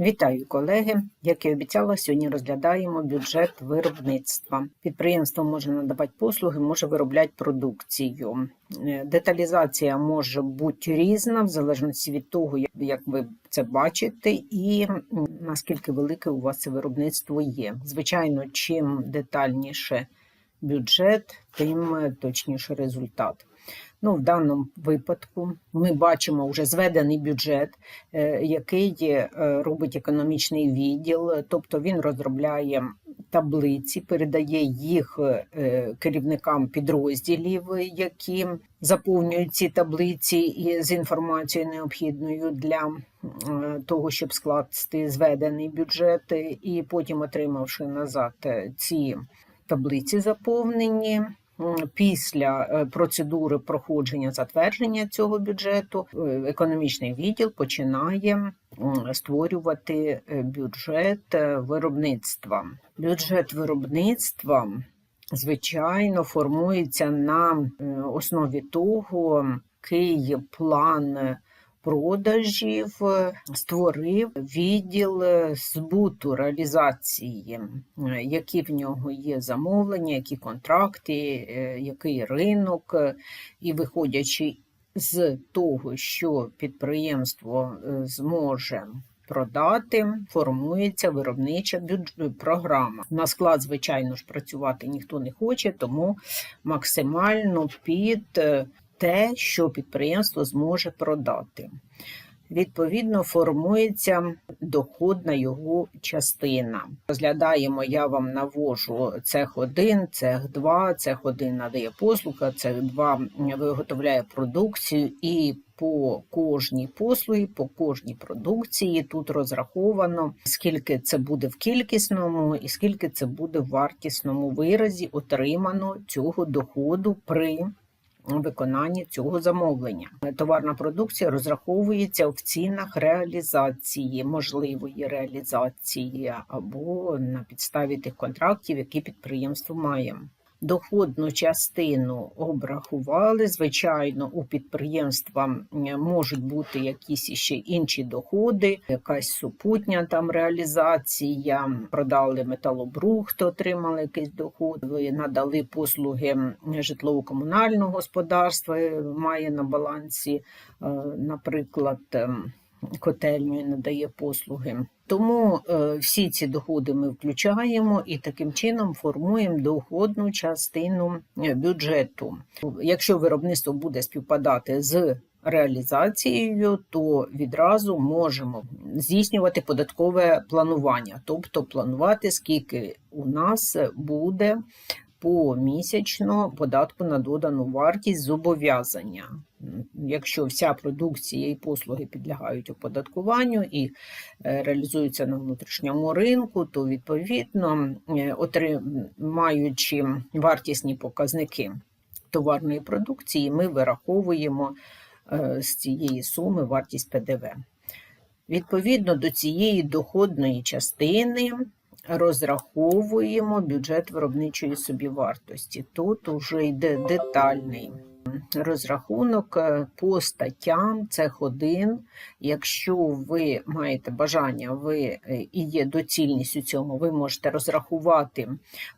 Вітаю, колеги! Як і обіцяла, сьогодні розглядаємо бюджет виробництва. Підприємство може надавати послуги, може виробляти продукцію. Е, Деталізація може бути різна, в залежності від того, як- ви це бачите, і наскільки велике у вас це виробництво є. Звичайно, чим детальніше бюджет, тим е, точніше результат. Ну, в даному випадку ми бачимо вже зведений бюджет, е, який е, робить економічний відділ, тобто він розробляє таблиці, передає їх е, керівникам підрозділів, які заповнюють ці таблиці з інформацією необхідною для того, щоб скласти зведений бюджет, і потім, отримавши назад ці таблиці заповнені. Після е, процедури проходження затвердження цього бюджету е, економічний відділ починає створювати е, бюджет виробництва. Бюджет виробництва, звичайно, формується на основі того, який план продажів е, створив відділ е, збуту реалізації, які в нього є замовлення, які контракти, е, який ринок, і виходячи з того, що підприємство зможе продати, формується виробнича програма. На склад, звичайно ж, працювати ніхто не хоче, тому максимально під те, що підприємство зможе продати. Відповідно, формується доходна його частина. Розглядаємо, я вам навожу цех 1, цех 2, цех 1 надає послуга, цех 2 виготовляє продукцію і по кожній послугі, по кожній продукції тут розраховано, скільки це буде в кількісному і скільки це буде в вартісному виразі отримано цього доходу при виконанні цього замовлення. Товарна продукція розраховується в цінах реалізації, можливої реалізації або на підставі тих контрактів, які підприємство має. Доходну частину обрахували. Звичайно, у підприємства можуть бути якісь ще інші доходи, якась супутня там реалізація, продали металобрухт, отримали якийсь доход, ви надали послуги житлово-комунального господарства, е, має на балансі, е, наприклад, ем, котельню і надає послуги. Тому е, всі ці доходи ми включаємо і таким чином формуємо доходну частину е, бюджету. Якщо виробництво буде співпадати з реалізацією, то відразу можемо здійснювати податкове планування, тобто планувати, скільки у нас буде помісячно податку на додану вартість зобов'язання. Якщо вся продукція і послуги підлягають оподаткуванню і е, реалізуються на внутрішньому ринку, то відповідно, е, отри- маючи вартісні показники товарної продукції, ми вираховуємо е, з цієї суми вартість ПДВ. Відповідно до цієї доходної частини розраховуємо бюджет виробничої собівартості. Тут уже йде детальний розрахунок е, по статтям цех 1. Якщо ви маєте бажання, ви е, і є доцільність у цьому, ви можете розрахувати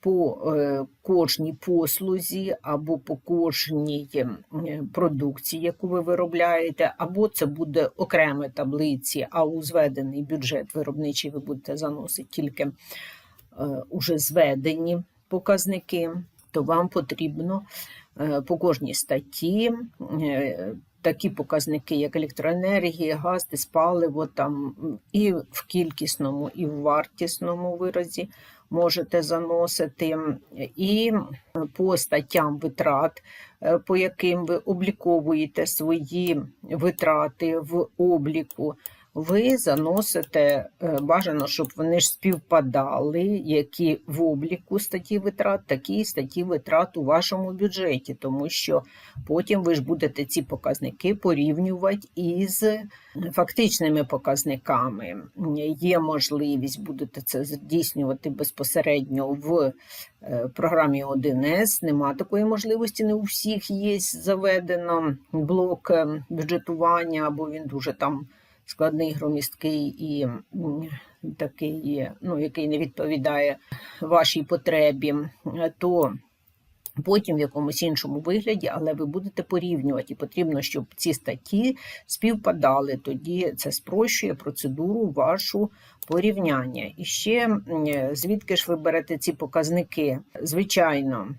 по е, кожній послузі або по кожній продукції, яку ви виробляєте, або це буде окремі таблиці, а у зведений бюджет виробничий ви будете заносити тільки уже зведені показники, то вам потрібно е, по кожній статті е, такі показники, як електроенергія, газ, диспаливо, там і в кількісному, і в вартісному виразі можете заносити, і по статтям витрат, е, по яким ви обліковуєте свої витрати в обліку. Ви заносите е, бажано, щоб вони ж співпадали, які в обліку статті витрат, такі статті витрат у вашому бюджеті, тому що потім ви ж будете ці показники порівнювати із фактичними показниками. Є можливість, будете це здійснювати безпосередньо в е, програмі 1С. Нема такої можливості, не у всіх є заведено блок е, бюджетування, або він дуже там складний, громісткий і такий, ну, який не відповідає вашій потребі, е, то потім в якомусь іншому вигляді, але ви будете порівнювати. І потрібно, щоб ці статті співпадали. Тоді це спрощує процедуру вашу порівняння. І ще звідки ж ви берете ці показники? Звичайно.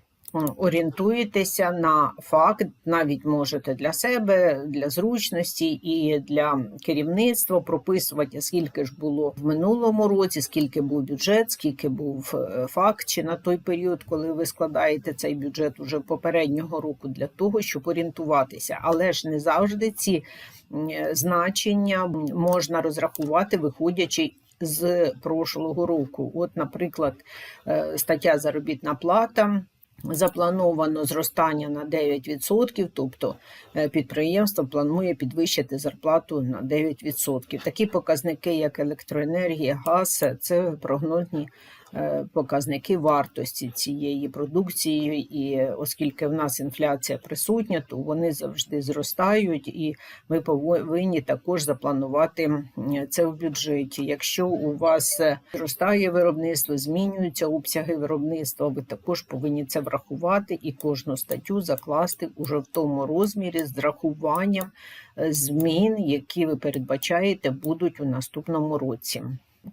Орієнтуєтеся на факт, навіть можете для себе, для зручності і для керівництва прописувати, скільки ж було в минулому році, скільки був бюджет, скільки був е, факт, чи на той період, коли ви складаєте цей бюджет уже попереднього року, для того, щоб орієнтуватися. Але ж не завжди ці значення можна розрахувати, виходячи. З прошлого року, от, наприклад, е, стаття заробітна плата. Заплановано зростання на 9%, тобто е, підприємство планує підвищити зарплату на 9%. Такі показники, як електроенергія, газ, це прогнозні показники вартості цієї продукції. І оскільки в нас інфляція присутня, то вони завжди зростають, і ми повинні також запланувати це в бюджеті. Якщо у вас е, зростає виробництво, змінюються обсяги виробництва, ви також повинні це врахувати і кожну статтю закласти уже в тому розмірі з врахуванням е, змін, які ви передбачаєте, будуть у наступному році.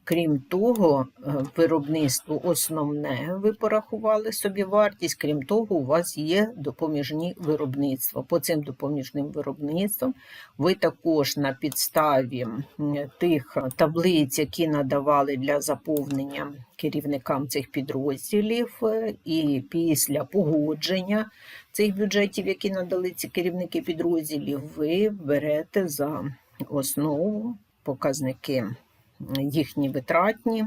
Крім того, е, виробництво основне ви порахували собі вартість. Крім того, у вас є допоміжні виробництва. По цим допоміжним виробництвам ви також на підставі тих таблиць, які надавали для заповнення керівникам цих підрозділів, е, і після погодження цих бюджетів, які надали ці керівники підрозділів, ви берете за основу показники їхні витратні,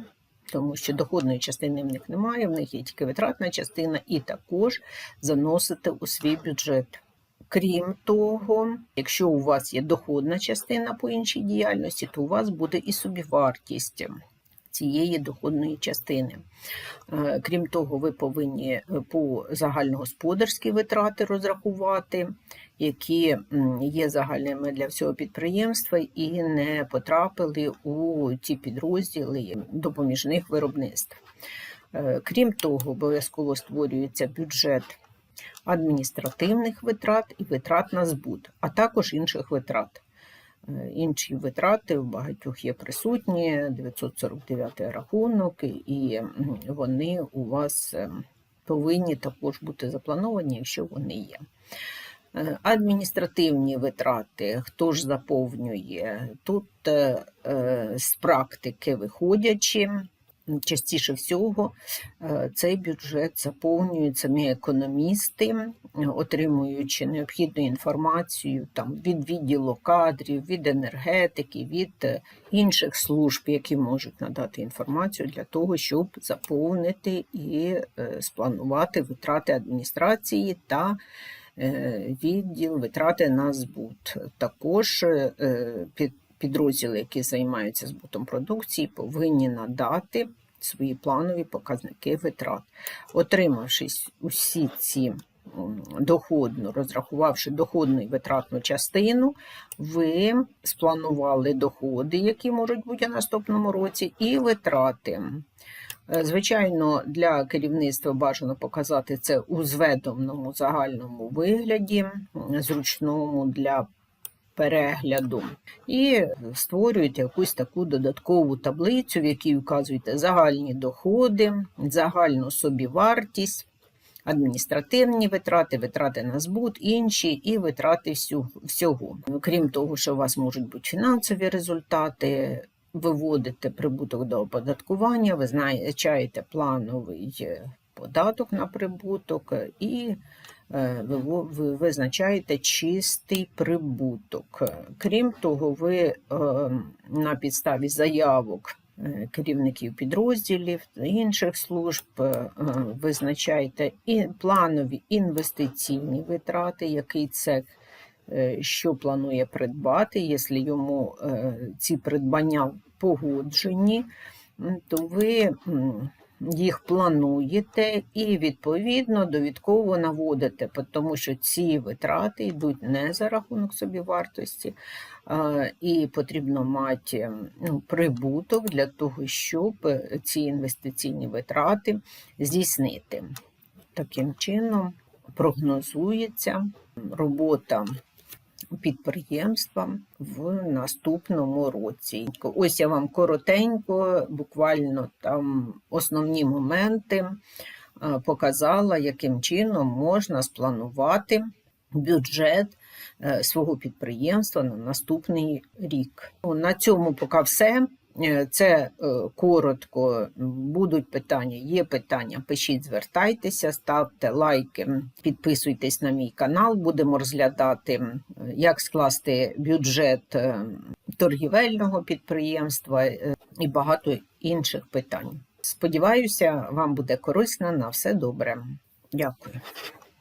тому що доходної частини в них немає, в них є тільки витратна частина, і також заносити у свій бюджет. Крім того, якщо у вас є доходна частина по іншій діяльності, то у вас буде і собівартість цієї доходної частини. Е, Крім того, ви повинні е, по загальногосподарські витрати розрахувати, які є загальними для всього підприємства і не потрапили у ті підрозділи допоміжних виробництв. Е, Крім того, обов'язково створюється бюджет адміністративних витрат і витрат на збут, а також інших витрат. Е, Інші витрати в багатьох є присутні, 949 рахунок, і вони у вас е, повинні також бути заплановані, якщо вони є. Е, Адміністративні витрати, хто ж заповнює? Тут з практики виходячи, частіше всього е, цей бюджет заповнюють самі економісти, отримуючи необхідну інформацію там, від відділу кадрів, від енергетики, від е, інших служб, які можуть надати інформацію для того, щоб заповнити і е, спланувати витрати адміністрації та відділ витрати на збут. Також під підрозділи, які займаються збутом продукції, повинні надати свої планові показники витрат. Отримавши усі ці доходну, розрахувавши доходну і витратну частину, ви спланували доходи, які можуть бути у наступному році, і витрати. Е, Звичайно, для керівництва бажано показати це у зведеному загальному вигляді, зручному для перегляду, і створюєте якусь таку додаткову таблицю, в якій вказуєте загальні доходи, загальну собівартість, адміністративні витрати, витрати на збут, інші і витрати всього. Крім того, що у вас можуть бути фінансові результати. Виводите прибуток до оподаткування, визначаєте плановий е, податок на прибуток і е, виво- ви визначаєте чистий прибуток. Крім того, ви е, на підставі заявок е, керівників підрозділів інших служб е, е, визначаєте і планові інвестиційні витрати, який цех е, що планує придбати, якщо йому е, ці придбання погоджені, то ви їх плануєте і відповідно довідково наводите, тому що ці витрати йдуть не за рахунок собівартості, а, і потрібно мати ну, прибуток для того, щоб ці інвестиційні витрати здійснити. Таким чином прогнозується робота підприємства в наступному році. Ось я вам коротенько, буквально там основні моменти е, показала, яким чином можна спланувати бюджет е, свого підприємства на наступний рік. На цьому поки все. Е, Це е, коротко. Будуть питання, є питання. Пишіть, звертайтеся, ставте лайки, підписуйтесь на мій канал. Будемо розглядати, як скласти бюджет е, торгівельного підприємства е, і багато інших питань. Сподіваюся, вам буде корисно. На все добре. Дякую.